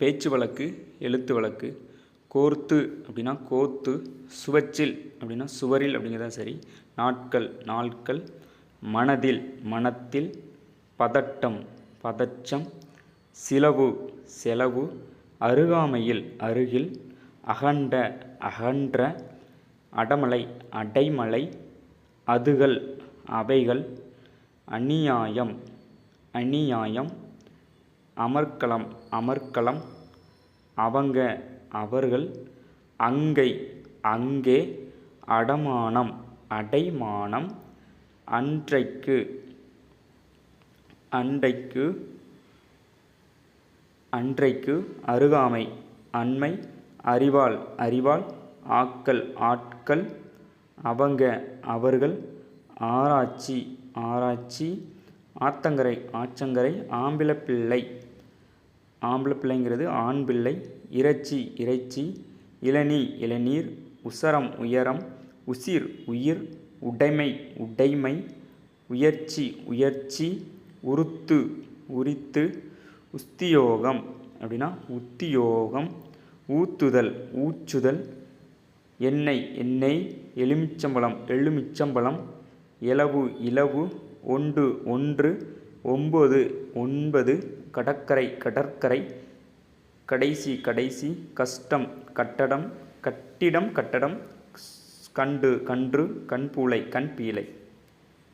பேச்சு வழக்கு எழுத்து வழக்கு கோர்த்து அப்படின்னா கோத்து சுவச்சில் அப்படின்னா சுவரில் அப்படிங்கிறதா சரி நாட்கள் நாட்கள் மனதில் மனத்தில் பதட்டம் பதச்சம் சிலவு செலவு அருகாமையில் அருகில் அகண்ட அகன்ற அடமலை அடைமலை அதுகள் அவைகள் அநியாயம் அநியாயம் அமர்க்களம் அமர்க்களம் அவங்க அவர்கள் அங்கை அங்கே அடமானம் அடைமானம் அன்றைக்கு அன்றைக்கு அன்றைக்கு அருகாமை அண்மை அறிவாள் அறிவாள் ஆக்கல் ஆட்கள் அவங்க அவர்கள் ஆராய்ச்சி ஆராய்ச்சி ஆத்தங்கரை ஆச்சங்கரை ஆம்பிளப்பிள்ளை ஆம்பளை பிள்ளைங்கிறது ஆண் பிள்ளை இறைச்சி இறைச்சி இளநீ இளநீர் உசரம் உயரம் உசிர் உயிர் உடைமை உடைமை உயர்ச்சி உயர்ச்சி உருத்து உரித்து உஸ்தியோகம் அப்படின்னா உத்தியோகம் ஊத்துதல் ஊச்சுதல் எண்ணெய் எண்ணெய் எலுமிச்சம்பழம் எலுமிச்சம்பழம் இலவு இலவு ஒன்று ஒன்று ஒம்பது ஒன்பது கடற்கரை கடற்கரை கடைசி கடைசி கஷ்டம் கட்டடம் கட்டிடம் கட்டடம் கண்டு கன்று கண்பூளை கண்பீலை